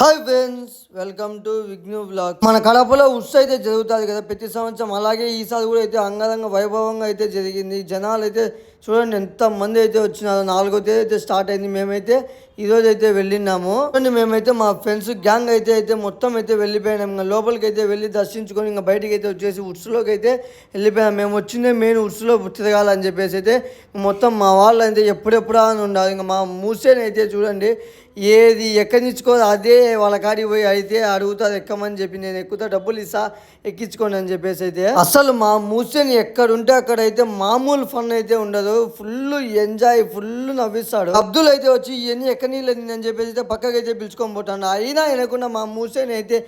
Hi friends welcome to Vighnu blog మన కడపలో ఉత్స అయితే జరుగుతుంది కదా ప్రతి సంవత్సరం. అలాగే ఈసారి కూడా అయితే అంగరంగ వైభవంగా అయితే జరిగింది. జనాలు అయితే చూడండి ఎంత మంది అయితే వచ్చినారో నాలుగో తేదీ అయితే స్టార్ట్ అయింది. మేమైతే ఈ అయితే వెళ్ళినాము. చూడండి మేమైతే మా ఫ్రెండ్స్ గ్యాంగ్ అయితే అయితే మొత్తం అయితే వెళ్ళిపోయినాం. ఇంకా లోపలికి అయితే వెళ్ళి దర్శించుకొని ఇంకా బయటికి అయితే వచ్చేసి ఉట్స్లోకి అయితే వెళ్ళిపోయాం మేము వచ్చిందే మెయిన్ ఉట్స్లో తిరగాలని చెప్పేసి అయితే మొత్తం మా వాళ్ళు అయితే ఎప్పుడెప్పుడా అని ఉండాలి ఇంకా మా మూసేని అయితే చూడండి ఏది ఎక్కనిచ్చుకోదు అదే వాళ్ళ కాడికి పోయి అయితే అడుగుతారు ఎక్కమని చెప్పి నేను ఎక్కుతా డబ్బులు ఇస్తా ఎక్కించుకోండి అని చెప్పేసి అయితే. అసలు మా మూసేని ఎక్కడ ఉంటే అక్కడ అయితే మామూలు ఫన్ అయితే ఉండదు. ఫుల్ ఎంజాయ్ ఫుల్ నవ్విస్తాడు. అబ్దుల్ అయితే వచ్చి ఇవన్నీ నీళ్ళు అని చెప్పేసి అయితే పక్కకి అయితే పిలుచుకొని పోతాడు. అయినా వినకుండా మా మూసేని అయితే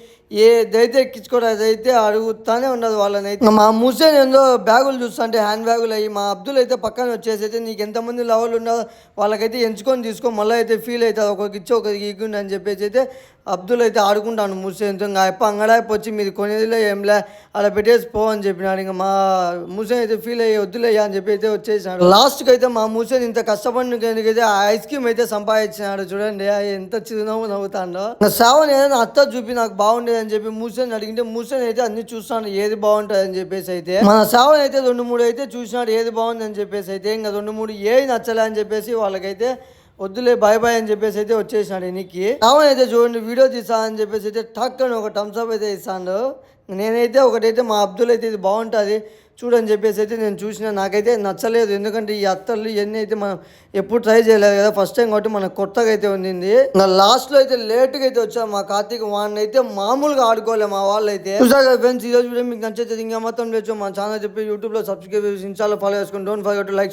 ఏదైతే ఎక్కించుకోవడం అదైతే అడుగుతానే ఉండదు వాళ్ళని అయితే. మా మూసేన్ ఏందో బ్యాగులు చూస్తుంటే హ్యాండ్ బ్యాగులు అయ్యి మా అబ్దుల్ అయితే పక్కన వచ్చేసి అయితే నీకు ఎంతమంది లవర్లు ఉన్నారో వాళ్ళకైతే ఎంచుకొని తీసుకో మళ్ళీ అయితే ఫీల్ అవుతుంది. ఒకరికి ఇచ్చి ఒకరికి ఇగ్గుండి అని చెప్పేసి అయితే అబ్దుల్ అయితే ఆడుకుంటాను మూసేన్తో ఇంకా అప్ప అంగడాయిపు వచ్చి మీరు కొనేదిలే ఏంలే అలా పెట్టేసి పో అని చెప్పినాడు. ఇంకా మా మూసేన్ అయితే ఫీల్ అయ్యి వద్దులేయ్యా అని చెప్పి అయితే వచ్చేసినాడు. లాస్ట్కి అయితే మా మూసేని ఇంత కష్టపడినకైతే ఆ ఐస్ క్రీమ్ అయితే సంపాదించినాడు చూడండి. ఎంత చిరునవ్వు నవ్వుతాడో. ఇంకా శ్రావణ్ ఏదైనా అత్త చూపి నాకు బాగుండేది అని చెప్పి మూసేని అడిగింటే మూసేని అయితే అన్ని చూస్తాను ఏది బాగుంటుంది అని చెప్పేసి అయితే. మన శ్రావణ్ అయితే రెండు మూడు అయితే చూసినాడు ఏది బాగుంది అని చెప్పేసి అయితే. ఇంకా రెండు మూడు ఏది నచ్చలే అని చెప్పేసి వాళ్ళకైతే వద్దులే బాయ్ బాయ్ అని చెప్పేసి అయితే వచ్చేసినాడు ఎనికి రావణ్ అయితే చూడండి వీడియో తీసా అని చెప్పేసి అయితే టక్ అని ఒక థమ్స్ అప్ అయితే ఇస్తాడు. నేనైతే ఒకటైతే మా అబ్దుల్ అయితే ఇది బాగుంటుంది చూడని చెప్పేసి అయితే నేను చూసిన. నాకైతే నచ్చలేదు ఎందుకంటే ఈ అత్తర్లు ఇవన్నీ అయితే మనం ఎప్పుడు ట్రై చేయలేదు కదా ఫస్ట్ టైం కాబట్టి మనకు కొత్తగా అయితే ఉండింది. ఇంకా లాస్ట్లో అయితే లేట్గా అయితే వచ్చాం మా కార్తీక్ వాడిని అయితే మామూలుగా ఆడుకోలేము మా వాళ్ళు అయితే చూసారు ఫ్రెండ్స్ ఈ రోజు వీడియో మీకు నచ్చితే ఇంకా మొత్తం లేచు మా ఛానల్ చెప్పి యూట్యూబ్లో సబ్స్క్రైబ్ చేసి ఇన్స్టాలో ఫాలో చేసుకుని డోంట్ ఫర్గెట్ లైక్